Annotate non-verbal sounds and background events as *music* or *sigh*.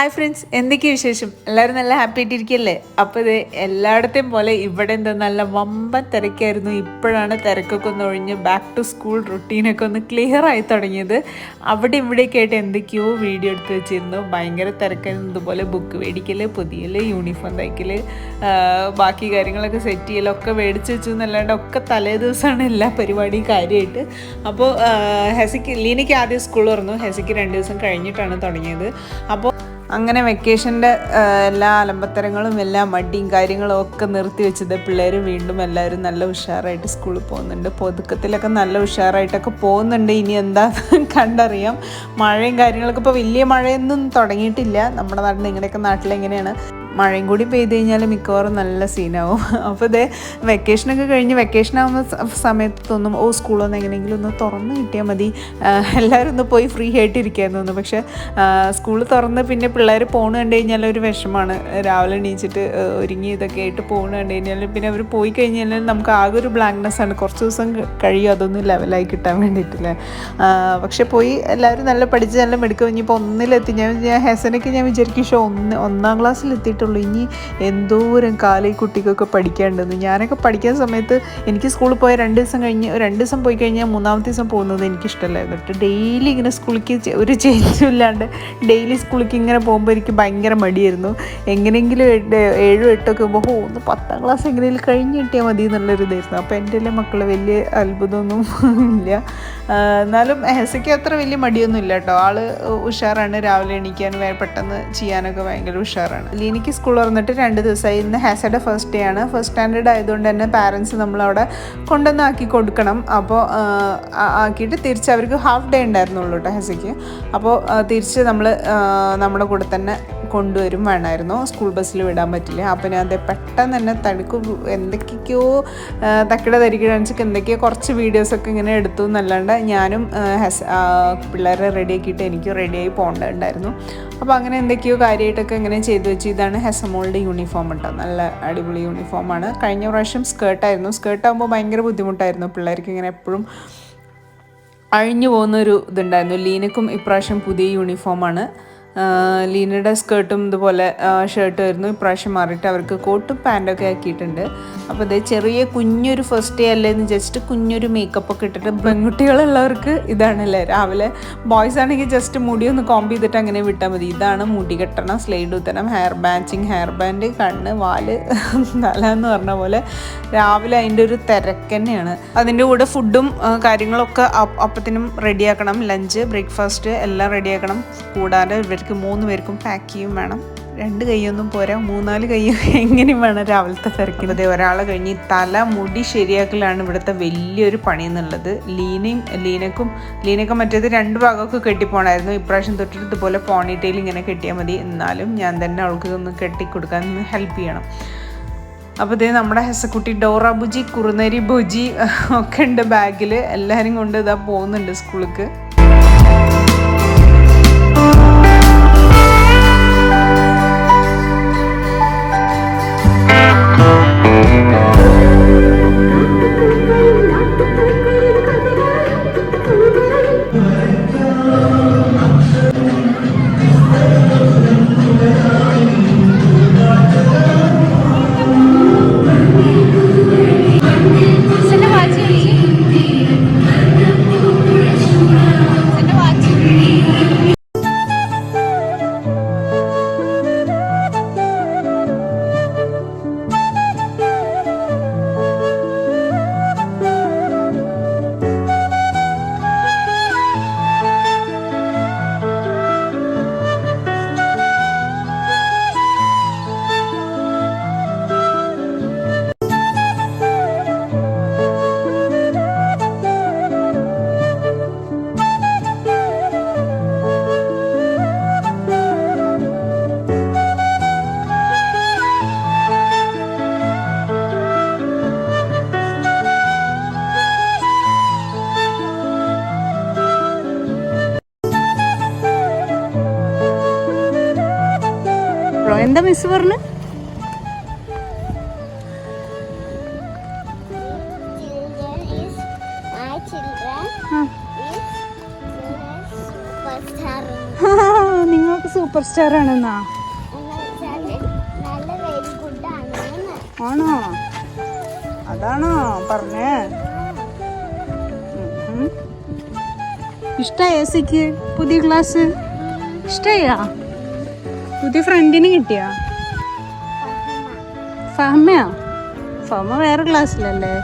Hi friends എന്തൊക്കെ വിശേഷം? എല്ലാവരും നല്ല ഹാപ്പി ആയിട്ടിരിക്കല്ലേ? അപ്പോൾ ഇത് എല്ലായിടത്തെയും പോലെ ഇവിടെ എന്താ നല്ല വമ്പൻ തിരക്കായിരുന്നു. ഇപ്പോഴാണ് തിരക്കൊക്കെ ഒന്ന് ഒഴിഞ്ഞ് ബാക്ക് ടു സ്കൂൾ റുട്ടീനൊക്കെ ഒന്ന് ക്ലിയർ ആയി തുടങ്ങിയത്. അവിടെ ഇവിടെയൊക്കെ ആയിട്ട് എന്തൊക്കെയോ വീഡിയോ എടുത്ത് വെച്ചിരുന്നു. ഭയങ്കര തിരക്കായിരുന്നു. ഇതുപോലെ ബുക്ക് മേടിക്കൽ പുതിയൽ യൂണിഫോം തയ്ക്കൽ ബാക്കി കാര്യങ്ങളൊക്കെ സെറ്റ് ചെയ്യലൊക്കെ മേടിച്ച് വെച്ചു എന്നല്ലാണ്ട് ഒക്കെ തലേ ദിവസമാണ് എല്ലാ പരിപാടിയും കാര്യമായിട്ട്. അപ്പോൾ ഹെസിക്ക് ലീനയ്ക്ക് ആദ്യം സ്കൂൾ തുറന്നു. ഹെസിക്ക് രണ്ട് ദിവസം കഴിഞ്ഞിട്ടാണ് തുടങ്ങിയത്. അപ്പോൾ അങ്ങനെ വെക്കേഷന്റെ എല്ലാ അലമ്പത്തരങ്ങളും എല്ലാ മടിയും കാര്യങ്ങളും ഒക്കെ നിർത്തി വെച്ചത് പിള്ളേർ വീണ്ടും എല്ലാവരും നല്ല ഉഷാറായിട്ട് സ്കൂളിൽ പോകുന്നുണ്ട്. പൊതുക്കത്തിലൊക്കെ നല്ല ഉഷാറായിട്ടൊക്കെ പോകുന്നുണ്ട്. ഇനി എന്താ *laughs* കണ്ടറിയാം. മഴയും കാര്യങ്ങളൊക്കെ ഇപ്പോൾ വലിയ മഴയൊന്നും തുടങ്ങിയിട്ടില്ല. നമ്മുടെ നാട്ടിൽ നിങ്ങളുടെയൊക്കെ നാട്ടിൽ എങ്ങനെയാണ് മഴയും കൂടി പെയ്ത് കഴിഞ്ഞാൽ മിക്കവാറും നല്ല സീനാവും. അപ്പോൾ ഇതേ വെക്കേഷനൊക്കെ കഴിഞ്ഞ് വെക്കേഷൻ ആവുന്ന സമയത്തൊന്നും തോന്നും ഓ സ്കൂളൊന്നും എങ്ങനെയെങ്കിലും ഒന്ന് തുറന്ന് കിട്ടിയാൽ മതി. എല്ലാവരും ഒന്ന് പോയി ഫ്രീ ആയിട്ട് ഇരിക്കാൻ പക്ഷേ സ്കൂൾ തുറന്ന് പിന്നെ പിള്ളേർ പോണ് കണ്ടു കഴിഞ്ഞാൽ ഒരു വിഷമാണ്. രാവിലെ എണീച്ചിട്ട് ഒരുങ്ങി ഇതൊക്കെ ആയിട്ട് പോണ് കണ്ടു കഴിഞ്ഞാൽ പിന്നെ അവർ പോയി കഴിഞ്ഞാൽ നമുക്ക് ആകെ ഒരു ബ്ലാങ്ക്നെസ് ആണ്. കുറച്ച് ദിവസം കഴിയും. അതൊന്നും ലെവലായി കിട്ടാൻ വേണ്ടിയിട്ടില്ല. പക്ഷെ പോയി എല്ലാവരും നല്ല പഠിച്ച് നല്ല മെടുക്കും. ഇനിയിപ്പോൾ ഒന്നിലെത്തി ഞാൻ ഞാൻ ഹെസനൊക്കെ ഞാൻ വിചാരിക്കും പക്ഷേ ഒന്ന് ഒന്നാം ക്ലാസ്സിൽ എത്തിയിട്ടുള്ളൂ ഇനി എന്തോരം കാലം ഈ കുട്ടിക്കൊക്കെ പഠിക്കേണ്ടതെന്ന്. ഞാനൊക്കെ പഠിക്കുന്ന സമയത്ത് എനിക്ക് സ്കൂളിൽ പോയ രണ്ട് ദിവസം കഴിഞ്ഞ് രണ്ട് ദിവസം പോയി കഴിഞ്ഞാൽ മൂന്നാമത്തെ ദിവസം പോകുന്നത് എനിക്കിഷ്ടമല്ലായിരുന്നു കേട്ടോ ഡെയിലി ഇങ്ങനെ സ്കൂളിലേക്ക് ഒരു ചേഞ്ചും ഇല്ലാണ്ട് ഡെയിലി സ്കൂളിലേക്ക് ഇങ്ങനെ പോകുമ്പോൾ എനിക്ക് ഭയങ്കര മടിയായിരുന്നു. എങ്ങനെയെങ്കിലും ഏഴും എട്ടൊക്കെ പോകുമ്പോൾ ഓ ഒന്ന് പത്താം ക്ലാസ് എങ്ങനെയെങ്കിലും കഴിഞ്ഞ് കിട്ടിയാൽ മതി എന്നുള്ളൊരു ഇതായിരുന്നു. അപ്പോൾ എന്റെ എല്ലാ മക്കൾ വലിയ അത്ഭുതമൊന്നും *laughs* ഇല്ല. എന്നാലും ഹെസയ്ക്ക് അത്ര വലിയ മടിയൊന്നും ഇല്ല കേട്ടോ. ആൾ ഉഷാറാണ്. രാവിലെ എണീക്കാൻ പെട്ടെന്ന് ചെയ്യാനൊക്കെ ഭയങ്കര ഉഷാറാണ്. ലീനിക്ക് സ്കൂൾ തുറന്നിട്ട് രണ്ട് ദിവസമായി ഇന്ന് ഹാസയുടെ ഫസ്റ്റ് ഡേ ആണ്. ഫസ്റ്റ് സ്റ്റാൻഡേർഡ് ആയതുകൊണ്ട് തന്നെ പാരൻസ് നമ്മളവിടെ കൊണ്ടുവന്ന് ആക്കി കൊടുക്കണം. അപ്പോൾ ആക്കിയിട്ട് തിരിച്ച് അവർക്ക് ഹാഫ് ഡേ ഉണ്ടായിരുന്നുള്ളൂ കേട്ടോ ഹസയ്ക്ക്. അപ്പോൾ തിരിച്ച് നമ്മൾ നമ്മുടെ കൂടെ തന്നെ കൊണ്ടുവരും വേണമായിരുന്നു. സ്കൂൾ ബസ്സിൽ വിടാൻ പറ്റില്ല. അപ്പോൾ ഞാൻ അത് പെട്ടെന്ന് തന്നെ തണുക്ക്. എന്തൊക്കെയോ തക്കട തരികിടച്ച് എന്തൊക്കെയോ കുറച്ച് വീഡിയോസൊക്കെ ഇങ്ങനെ എടുത്തു എന്നല്ലാണ്ട് ഞാനും ഹെസ് പിള്ളേരെ റെഡിയാക്കിയിട്ട് എനിക്ക് റെഡിയായി പോകേണ്ടതുണ്ടായിരുന്നു അപ്പോൾ അങ്ങനെ എന്തൊക്കെയോ കാര്യമായിട്ടൊക്കെ ഇങ്ങനെ ചെയ്തു വെച്ച്. ഇതാണ് ഹെസമോളുടെ യൂണിഫോം കേട്ടോ നല്ല അടിപൊളി യൂണിഫോമാണ് കഴിഞ്ഞ പ്രാവശ്യം സ്കേർട്ടായിരുന്നു സ്കേർട്ടാകുമ്പോൾ ഭയങ്കര ബുദ്ധിമുട്ടായിരുന്നു. പിള്ളേർക്ക് ഇങ്ങനെ എപ്പോഴും അഴിഞ്ഞു പോകുന്നൊരു ഇതുണ്ടായിരുന്നു. ലീനക്കും ഇപ്രാവശ്യം പുതിയ യൂണിഫോമാണ് ലീനയുടെ സ്കേർട്ടും ഇതുപോലെ ഷർട്ടും ആയിരുന്നു. ഇപ്രാവശ്യം മാറിയിട്ട് അവർക്ക് കോട്ടും പാന്റൊക്കെ ആക്കിയിട്ടുണ്ട്. അപ്പോൾ അതേ ചെറിയ കുഞ്ഞൊരു ഫസ്റ്റ് ഡേ അല്ലേ എന്ന് ജസ്റ്റ് കുഞ്ഞൊരു മേക്കപ്പ് ഒക്കെ ഇട്ടിട്ട് പെൺകുട്ടികളുള്ളവർക്ക് ഇതാണല്ലേ. രാവിലെ ബോയ്സ് ആണെങ്കിൽ ജസ്റ്റ് മുടി ഒന്ന് കോമ്പ് ചെയ്തിട്ട് അങ്ങനെ വിട്ടാൽ മതി. ഇതാണ് മുടി കെട്ടണം സ്ലൈഡ് കുത്തണം ഹെയർ ബാച്ചിങ് ഹെയർ ബാൻഡ് കണ്ണ് വാൽ തല എന്ന് പറഞ്ഞ പോലെ രാവിലെ അതിന്റെ ഒരു തിരക്ക് തന്നെയാണ്. അതിന്റെ കൂടെ ഫുഡും കാര്യങ്ങളൊക്കെ അപ്പ- അപ്പത്തിനും റെഡിയാക്കണം ലഞ്ച് ബ്രേക്ക്ഫാസ്റ്റ് എല്ലാം റെഡിയാക്കണം കൂടാതെ ഇവർക്ക് മൂന്ന് പേർക്കും പാക്ക് ചെയ്യും വേണം. രണ്ട് കൈയൊന്നും പോരാ മൂന്നാൽ കൈ *laughs* എങ്ങനെയും വേണം രാവിലത്തെ തിരക്കിന്. അതെ ഒരാളെ കഴിഞ്ഞ് തല മുടി ശരിയാക്കലാണ് ഇവിടുത്തെ വലിയൊരു പണി എന്നുള്ളത് ലീനയും ലീനക്കും ലീനക്കും മറ്റേത് രണ്ട് ഭാഗമൊക്കെ കെട്ടിപ്പോണായിരുന്നു. ഇപ്രാവശ്യം തൊട്ടിട്ട് ഇതുപോലെ പോണിറ്റയിൽ ഇങ്ങനെ കെട്ടിയാൽ മതി. എന്നാലും ഞാൻ തന്നെ അവൾക്ക് ഒന്ന് കെട്ടിക്കൊടുക്കാൻ ഹെൽപ്പ് ചെയ്യണം. അപ്പോൾ ഇതേ നമ്മുടെ ഹെസക്കുട്ടി ഡോറ ബുജി കുറുനരി ബുജി *laughs* ഒക്കെ ഉണ്ട് ബാഗിൽ എല്ലാവരും കൊണ്ട് ഇതാ പോകുന്നുണ്ട് സ്കൂളിലേക്ക് എന്താ മിസ് പറഞ്ഞു. *laughs* നിങ്ങൾക്ക് സൂപ്പർ സ്റ്റാർ ആണെന്നാ ആണോ അതാണോ പറഞ്ഞേ? ഇഷ്ടായ സിക്ക് പുതിയ ക്ലാസ് ഇഷ്ടായാ? പുതിയ ഫ്രണ്ടിന് കിട്ടിയാ? ഫഹമയാ? ഫഹമ വേറെ ക്ലാസ്സിലല്ലേ